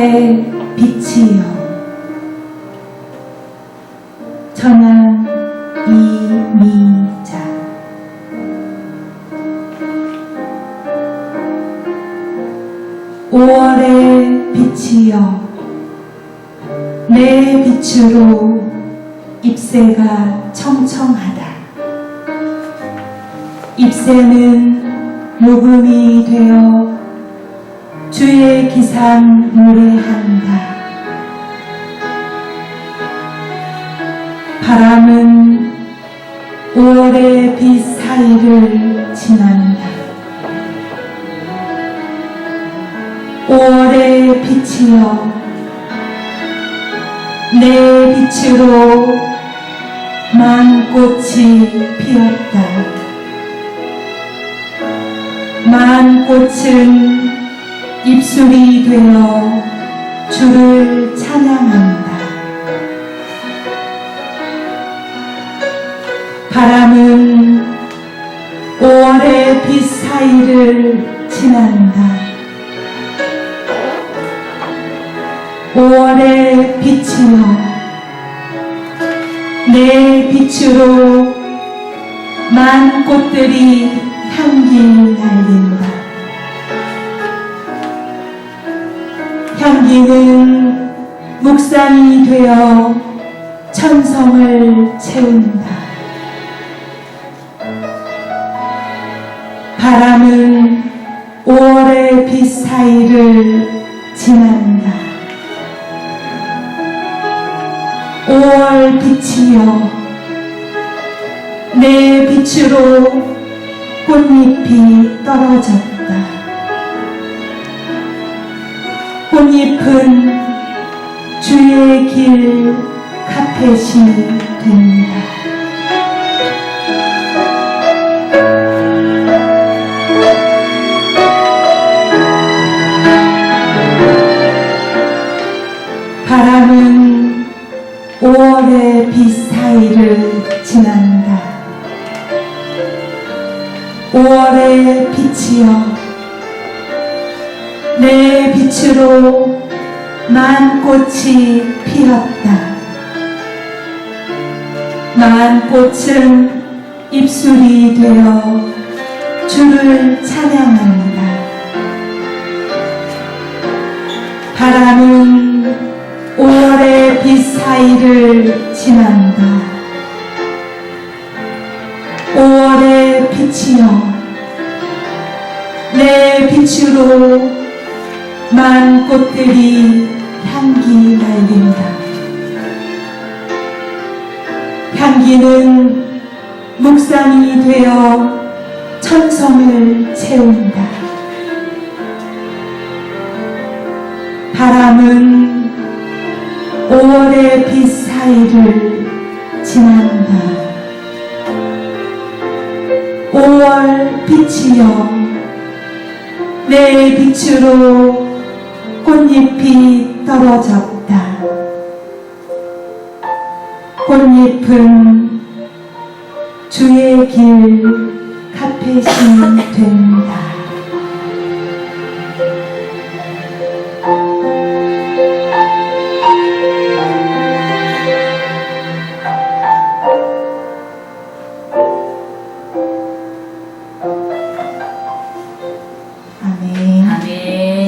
5월의 빛이여. 전한 이미자. 5월의 빛이여. 내 빛으로 잎새가 청청하다. 잎새는 녹음이 되어 주의 기상 노래한다. 바람은 5월의 빛 사이를 지난다. 5월의 빛이여 내 빛으로 만 꽃이 피었다. 만 꽃은 입술이 되어 주를 찬양한다. 바람은 5월의 빛 사이를 지난다. 5월의 빛이여 내 빛으로 만 꽃들이 향기 날린다. 향기는 묵상이 되어 천성을 채운다. 바람은 5월의 빛 사이를 지난다. 5월 빛이여 내 빛으로 꽃잎이 떨어졌다. 꽃잎은 주의 길 카펫이 된다. 바람은 5월의 빛 사이를 지난다. 5월의 빛이여 내 빛으로 만 꽃이 피었다. 만 꽃은 입술이 되어 주를 찬양한다. 바람은 5월의 빛 사이를 지난다. 5월의 빛이여 내 빛으로 만 꽃들이 향기 날린다. 향기는 묵상이 되어 천성을 채운다. 바람은 5월의 빛 사이를 지난다. 5월 빛이여 내 빛으로 꽃잎이 떨어졌다. 꽃잎은 주의 길 카펫이 된다.